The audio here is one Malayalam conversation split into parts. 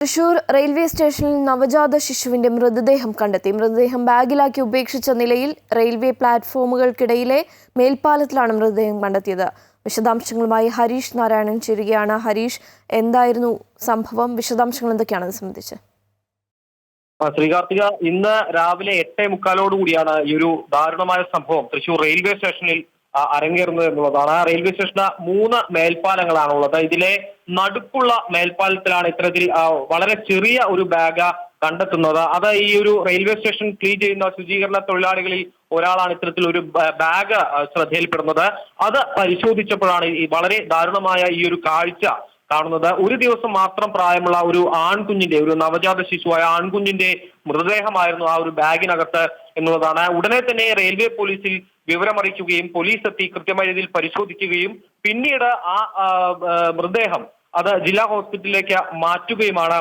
തൃശൂർ റെയിൽവേ സ്റ്റേഷനിൽ നവജാത ശിശുവിന്റെ മൃതദേഹം കണ്ടെത്തി. മൃതദേഹം ബാഗിലാക്കി ഉപേക്ഷിച്ച നിലയിൽ റെയിൽവേ പ്ലാറ്റ്ഫോമുകൾക്കിടയിലെ മേൽപ്പാലത്തിലാണ് മൃതദേഹം കണ്ടെത്തിയത്. വിശദാംശങ്ങളുമായി ഹരീഷ് നാരായണൻ ചേരുകയാണ്. ഹരീഷ് എന്തായിരുന്നു സംഭവം? വിശദാംശങ്ങൾ എന്തൊക്കെയാണെന്ന് സംബന്ധിച്ച്? ശ്രീകാർത്തിക ഇന്ന് രാവിലെ എട്ടേ മുക്കാലോടുകൂടിയാണ് ഈ ഒരു ദാരുണമായ സംഭവം തൃശൂർ റെയിൽവേ സ്റ്റേഷനിൽ അരങ്ങേറുന്നത് എന്നുള്ളതാണ്. റെയിൽവേ സ്റ്റേഷന് മൂന്ന് മേൽപ്പാലങ്ങളാണ് ഉള്ളത് ഇതിലെ നടുക്കുള്ള മേൽപ്പാലത്തിലാണ് ഇത്തരത്തിൽ വളരെ ചെറിയ ഒരു ബാഗ് കണ്ടെത്തുന്നത്. അത് ഈ ഒരു റെയിൽവേ സ്റ്റേഷൻ ക്ലീൻ ചെയ്യുന്ന ശുചീകരണ തൊഴിലാളികളിൽ ഒരാളാണ് ഇത്തരത്തിൽ ഒരു ബാഗ് ശ്രദ്ധയിൽപ്പെടുന്നത്. അത് പരിശോധിച്ചപ്പോഴാണ് ഈ വളരെ ദാരുണമായ ഈ ഒരു കാഴ്ച കാണുന്നത്. ഒരു ദിവസം മാത്രം പ്രായമുള്ള ഒരു ആൺകുഞ്ഞിന്റെ ഒരു നവജാത ശിശുവായ ആൺകുഞ്ഞിന്റെ മൃതദേഹമായിരുന്നു ആ ഒരു ബാഗിനകത്ത് എന്നുള്ളതാണ്. ഉടനെ തന്നെ റെയിൽവേ പോലീസിൽ വിവരമറിയിക്കുകയും പോലീസ് എത്തി കൃത്യമായ രീതിയിൽ പരിശോധിക്കുകയും പിന്നീട് ആ മൃതദേഹം അത് ജില്ലാ ഹോസ്പിറ്റലിലേക്ക് മാറ്റുകയുമാണ്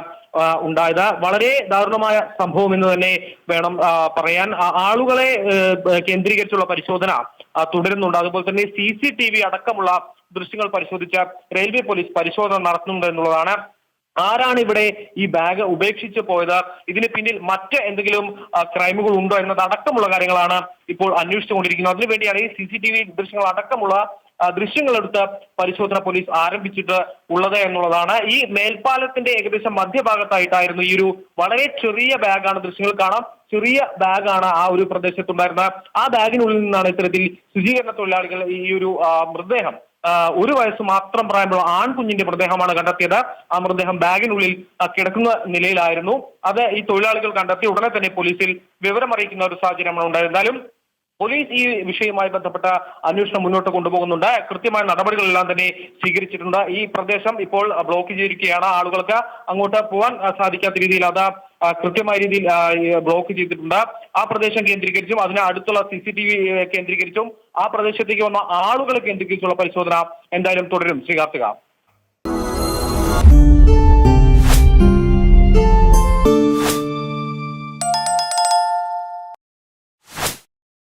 ഉണ്ടായത്. വളരെ ദാരുണമായ സംഭവം എന്ന് തന്നെ വേണം പറയാൻ. ആളുകളെ കേന്ദ്രീകരിച്ചുള്ള പരിശോധന തുടരുന്നുണ്ട്. അതുപോലെ തന്നെ സി അടക്കമുള്ള ദൃശ്യങ്ങൾ പരിശോധിച്ച റെയിൽവേ പോലീസ് പരിശോധന നടത്തുന്നുണ്ട് എന്നുള്ളതാണ്. ആരാണ് ഇവിടെ ഈ ബാഗ് ഉപേക്ഷിച്ച് പോയത്? ഇതിന് പിന്നിൽ മറ്റ് എന്തെങ്കിലും ക്രൈമുകൾ ഉണ്ടോ എന്നത് അടക്കമുള്ള കാര്യങ്ങളാണ് ഇപ്പോൾ അന്വേഷിച്ചുകൊണ്ടിരിക്കുന്നത്. അതിനുവേണ്ടിയാണ് ഈ സി സി ടി വി ദൃശ്യങ്ങൾ അടക്കമുള്ള ദൃശ്യങ്ങളെടുത്ത് പരിശോധന പോലീസ് ആരംഭിച്ചിട്ട് ഉള്ളത് എന്നുള്ളതാണ്. ഈ മേൽപ്പാലത്തിന്റെ ഏകദേശം മധ്യഭാഗത്തായിട്ടായിരുന്നു ഈ ഒരു വളരെ ചെറിയ ബാഗാണ് ദൃശ്യങ്ങൾ കാണാം. ചെറിയ ബാഗാണ് ആ ഒരു പ്രദേശത്തുണ്ടായിരുന്നത്. ആ ബാഗിനുള്ളിൽ നിന്നാണ് ഇത്തരത്തിൽ ശുചീകരണ തൊഴിലാളികൾ ഈ ഒരു മൃതദേഹം ഒരു വയസ്സ് മാത്രം പ്രായമുള്ള ആൺകുഞ്ഞിന്റെ മൃതദേഹമാണ് കണ്ടെത്തിയത്. ആ മൃതദേഹം ബാഗിനുള്ളിൽ കിടക്കുന്ന നിലയിലായിരുന്നു. അത് ഈ തൊഴിലാളികൾ കണ്ടെത്തി ഉടനെ തന്നെ പോലീസിൽ വിവരമറിയിക്കുന്ന ഒരു സാഹചര്യമാണ് ഉണ്ടായത് പോലീസ് ഈ വിഷയവുമായി ബന്ധപ്പെട്ട അന്വേഷണം മുന്നോട്ട് കൊണ്ടുപോകുന്നുണ്ട്. കൃത്യമായ നടപടികളെല്ലാം തന്നെ സ്വീകരിച്ചിട്ടുണ്ട്. ഈ പ്രദേശം ഇപ്പോൾ ബ്ലോക്ക് ചെയ്തിരിക്കുകയാണ് ആളുകൾക്ക് അങ്ങോട്ട് പോകാൻ സാധിക്കാത്ത രീതിയിൽ. അത് കൃത്യമായ രീതിയിൽ ബ്ലോക്ക് ചെയ്തിട്ടുണ്ട്. ആ പ്രദേശം കേന്ദ്രീകരിച്ചും അതിന് അടുത്തുള്ള സി സി ടി വി കേന്ദ്രീകരിച്ചും ആ പ്രദേശത്തേക്ക് വന്ന ആളുകളെ കേന്ദ്രീകരിച്ചുള്ള പരിശോധന എന്തായാലും തുടരും. ശ്രീകാർത്തിക